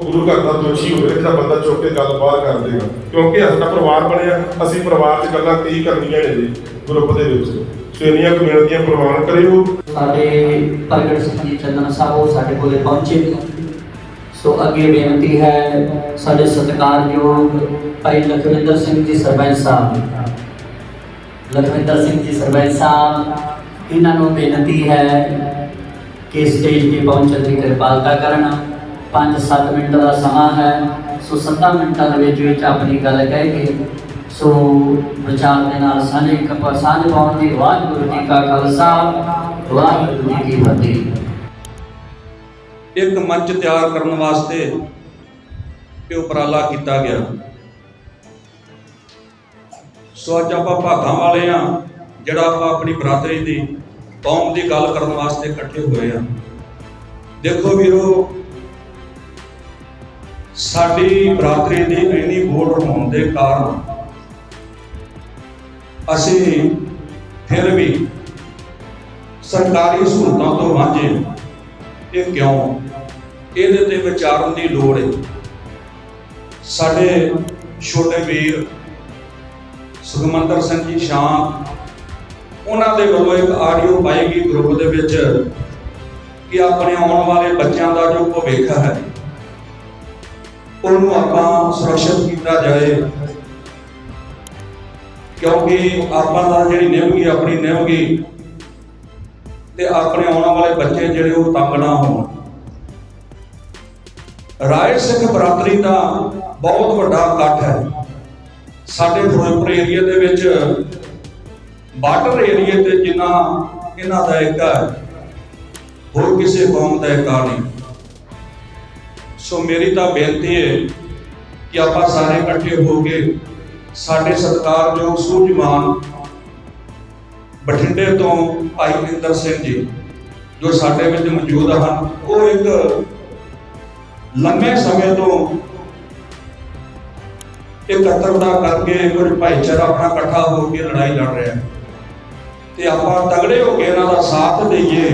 ਗੁਰੂ ਘਰ ਦਾ ਦੋਸ਼ੀ ਹੋਵੇ, ਜਿਹੜਾ ਬੰਦਾ ਚੁੱਕ ਕੇ ਗੱਲ ਕਰ ਦੇਗਾ ਕਿਉਂਕਿ ਸਾਡਾ ਪਰਿਵਾਰ ਬਣਿਆ ਅਸੀਂ ਪਰਿਵਾਰ 'ਚ ਗੱਲਾਂ ਕਈ ਕਰਨੀਆਂ ਨੇ ਜੀ ਗਰੁੱਪ ਦੇ ਵਿੱਚ। ਸੋ ਇੰਨੀਆਂ ਕੁ ਪ੍ਰਵਾਨ ਕਰਿਓ। ਸਾਡੇ ਪ੍ਰਗਟ ਸਿੰਘ ਜੀ ਚੰਦਨ ਸਾਹਿਬ ਉਹ ਸਾਡੇ ਕੋਲੇ ਪਹੁੰਚੇ। ਨੇ ਸੋ ਅੱਗੇ ਬੇਨਤੀ ਹੈ, ਸਾਡੇ ਸਤਿਕਾਰਯੋਗ ਭਾਈ ਲਖਵਿੰਦਰ ਸਿੰਘ ਜੀ ਸਰਪੰਚ ਸਾਹਿਬ। ਲਖਵਿੰਦਰ ਸਿੰਘ ਜੀ ਸਰਪੰਚ ਸਾਹਿਬ, ਇਹਨਾਂ ਨੂੰ ਬੇਨਤੀ ਹੈ ਕਿ ਸਟੇਜ ਤੇ ਪਹੁੰਚਣ ਦੀ ਕਿਰਪਾਲਤਾ ਕਰਨ। 5-7 ਮਿੰਟ ਦਾ ਸਮਾਂ ਹੈ, ਸੋ 7 ਮਿੰਟਾਂ ਦੇ ਵਿੱਚ ਵਿੱਚ ਆਪਣੀ ਗੱਲ ਕਹਿ ਕੇ, ਸੋ ਵਿਚਾਰ ਦੇ ਨਾਲ ਸਾਂਝੇ ਕਪਾ ਸਾਂਝ ਪਾਉਣ ਦੀ ਵਾਹਿਗੁਰੂ ਜੀ ਕਾ ਖਾਲਸਾ, ਵਾਹਿਗੁਰੂ ਜੀ ਕੀ ਫਤਿਹ। ਇੱਕ ਮੰਚ ਤਿਆਰ ਕਰਨ ਵਾਸਤੇ ਇਹ ਉਪਰਾਲਾ ਕੀਤਾ ਗਿਆ। ਸੋ ਅੱਜ ਆਪਾਂ ਭਾਗਾਂ ਵਾਲੇ ਆ ਜਿਹੜਾ ਆਪਾਂ ਆਪਣੀ ਬਰਾਦਰੀ ਦੀ ਕੌਮ ਦੀ ਗੱਲ ਕਰਨ ਵਾਸਤੇ ਇਕੱਠੇ ਹੋਏ ਆ ਦੇਖੋ ਵੀਰੋ ਸਾਡੀ ਬਰਾਦਰੀ ਦੀ ਇੰਨੀ ਵੋਟ ਹੋਣ ਦੇ ਕਾਰਨ ਅਸੀਂ ਫਿਰ ਵੀ ਸਰਕਾਰੀ ਸਹੂਲਤਾਂ ਤੋਂ ਵਾਂਝੇ ਹਾਂ। ਇਹ ਕਿਉਂ ਇਹਦੇ ਤੇ ਵਿਚਾਰਨ ਦੀ ਲੋੜ ਹੈ ਸਾਡੇ ਛੋਟੇ ਵੀਰ ਸੁਖਮੰਦਰ ਸਿੰਘ ਜੀ ਸ਼ਾਂਤ ਉਹਨਾਂ ਦੇ ਵੱਲੋਂ ਇੱਕ ਆਡੀਓ ਪਾਈ ਗਈ ਗਰੁੱਪ ਦੇ ਵਿੱਚ ਕਿ ਆਪਣੇ ਆਉਣ ਵਾਲੇ ਬੱਚਿਆਂ ਦਾ ਜੋ ਭਵਿੱਖ ਹੈ ਉਹਨੂੰ ਆਪਾਂ ਸੁਰੱਖਿਅਤ ਕੀਤਾ ਜਾਏ। ਕਿਉਂਕਿ ਆਪਾਂ ਦਾ ਜਿਹੜੀ ਨਿਭਗੀ, ਆਪਣੀ ਨਿਭਗੀ ਤੇ ਆਪਣੇ ਆਉਣ ਵਾਲੇ ਬੱਚੇ ਜਿਹੜੇ ਉਹ ਤੰਗ ਨਾ ਹੋਣ। ਰਾਏ ਸਿੱਖ ਬਰਾਦਰੀ ਦਾ ਬਹੁਤ ਵੱਡਾ ਇਕੱਠ ਹੈ। ਸਾਡੇ ਫਿਰੋਜ਼ਪੁਰ ਏਰੀਆ ਦੇ ਵਿੱਚ ਬਾਰਡਰ ਏਰੀਆ ਤੇ ਜਿੰਨਾ ਇਹਨਾਂ ਦਾ ਇੱਕ ਹੈ, ਹੋਰ ਕਿਸੇ ਕੌਮ ਦਾ ਇੱਕ ਨਹੀਂ। ਸੋ ਮੇਰੀ ਤਾਂ ਬੇਨਤੀ ਹੈ ਕਿ ਆਪਾਂ ਸਾਰੇ ਇਕੱਠੇ ਹੋ ਕੇ ਸਾਡੇ ਸਤਿਕਾਰਯੋਗ, ਸੂਝਵਾਨ ਬਠਿੰਡੇ ਤੋਂ ਭਾਈ ਇੰਦਰ ਸਿੰਘ ਜੀ, ਜੋ ਸਾਡੇ ਵਿੱਚ ਮੌਜੂਦ ਹਨ, ਉਹ ਇੱਕ ਲੰਮੇ ਸਮੇਂ ਤੋਂ ਇਕੱਤਰਤਾ ਕਰਕੇ ਕੁਝ ਭਾਈਚਾਰਾ ਆਪਣਾ ਇਕੱਠਾ ਹੋ ਕੇ ਲੜਾਈ ਲੜ ਰਿਹਾ ਹੈ। ਤੇ ਆਪਾਂ ਤਗੜੇ ਹੋ ਕੇ ਇਹਨਾਂ ਦਾ ਸਾਥ ਦਈਏ।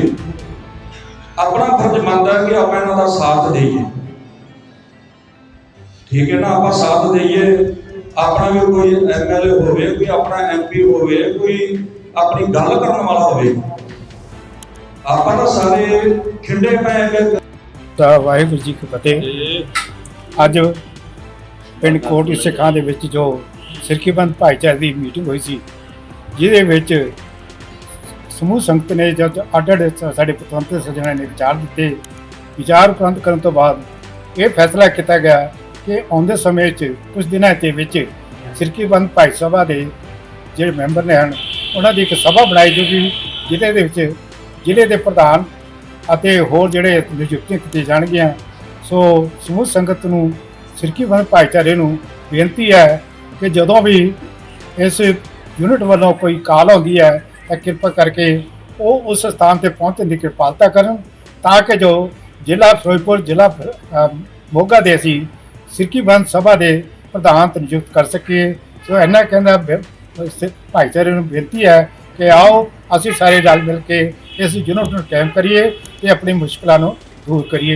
ਆਪਣਾ ਫਰਜ਼ ਮੰਨਦਾ ਕਿ ਆਪਾਂ ਇਹਨਾਂ ਦਾ ਸਾਥ ਦਈਏ। ਠੀਕ ਹੈ ਨਾ, ਆਪਾਂ ਸਾਥ ਦਈਏ। ਆਪਣਾ ਵੀ ਕੋਈ ਐਮਐਲਏ ਹੋਵੇ, ਕੋਈ ਆਪਣਾ ਐਮਪੀ ਹੋਵੇ, ਕੋਈ ਆਪਣੀ ਗੱਲ ਕਰਨ ਵਾਲਾ ਹੋਵੇ। ਆਪਾਂ ਤਾਂ ਸਾਰੇ ਖਿੰਡੇ ਪੈ ਕੇ ਤਾਂ ਵਾਹਿਗੁਰੂ ਜੀ ਕੀ ਫਤਿਹ। ਅੱਜ ਪਿੰਡ ਕੋਟ ਸਿੱਖਾਂ ਦੇ ਵਿੱਚ ਜੋ ਸਿਰਕੀਬੰਦ ਭਾਈਚਾਰੇ ਦੀ ਮੀਟਿੰਗ ਹੋਈ ਸੀ, ਜਿਹਦੇ ਵਿੱਚ ਸਮੂਹ ਸੰਗਤ ਨੇ ਜਦ ਅੱਡ ਅੱਡ ਸਾਡੇ ਪਤਵੰਤ ਸੱਜਣਾਂ ਨੇ ਵਿਚਾਰ ਦਿੱਤੇ। ਵਿਚਾਰ ਪ੍ਰੰਤ ਕਰਨ ਤੋਂ ਬਾਅਦ ਇਹ ਫੈਸਲਾ ਕੀਤਾ ਗਿਆ ਕਿ ਆਉਂਦੇ ਸਮੇਂ 'ਚ ਕੁਝ ਦਿਨਾਂ ਦੇ ਵਿੱਚ ਸਿਰਕੀਬੰਦ ਭਾਈ ਸਭਾ ਦੇ ਜਿਹੜੇ ਮੈਂਬਰ ਨੇ ਹਨ, ਉਹਨਾਂ ਦੀ ਇੱਕ ਸਭਾ ਬਣਾਈ ਜੂਗੀ ਜਿਹਦੇ ਦੇ ਵਿੱਚ ਜ਼ਿਲ੍ਹੇ ਦੇ ਪ੍ਰਧਾਨ ਅਤੇ ਹੋਰ ਜਿਹੜੇ ਨਿਯੁਕਤੀਆਂ ਕੀਤੀਆਂ ਜਾਣਗੀਆਂ। ਸੋ ਸਮੂਹ ਸੰਗਤ ਨੂੰ ਸਿਰਕੀਬੰਦ ਭਾਈਚਾਰੇ ਨੂੰ ਬੇਨਤੀ ਹੈ ਕਿ ਜਦੋਂ ਵੀ ਇਸ ਯੂਨਿਟ ਵੱਲੋਂ ਕੋਈ ਕਾਲ ਆਉਂਦੀ ਹੈ, ਤਾਂ ਕਿਰਪਾ ਕਰਕੇ ਉਹ ਉਸ ਸਥਾਨ ਤੇ ਪਹੁੰਚਣ ਦੀ ਕਿਰਪਾਲਤਾ ਕਰਨ, ਤਾਂ ਕਿ ਜੋ ਜ਼ਿਲ੍ਹਾ ਫਿਰੋਜ਼ਪੁਰ, ਜ਼ਿਲ੍ਹਾ ਮੋਗਾ ਦੇ ਅਸੀਂ ਸਿਰਕੀਬੰਦ ਸਭਾ ਦੇ ਪ੍ਰਧਾਨ ਤੇ ਨਿਯੁਕਤ ਕਰ ਸਕੀਏ। ਸੋ ਇਹਨਾਂ ਕਹਿੰਦਾ ਭਾਈਚਾਰੇ ਨੂੰ ਬੇਨਤੀ ਹੈ ਕਿ ਆਓ, ਅਸੀਂ ਸਾਰੇ ਰਲ ਮਿਲ ਕੇ ਇਸ ਯੂਨਿਟ ਨੂੰ ਕਾਇਮ ਕਰੀਏ ਤੇ ਆਪਣੀ ਮੁਸ਼ਕਲਾਂ ਨੂੰ ਦੂਰ ਕਰੀਏ।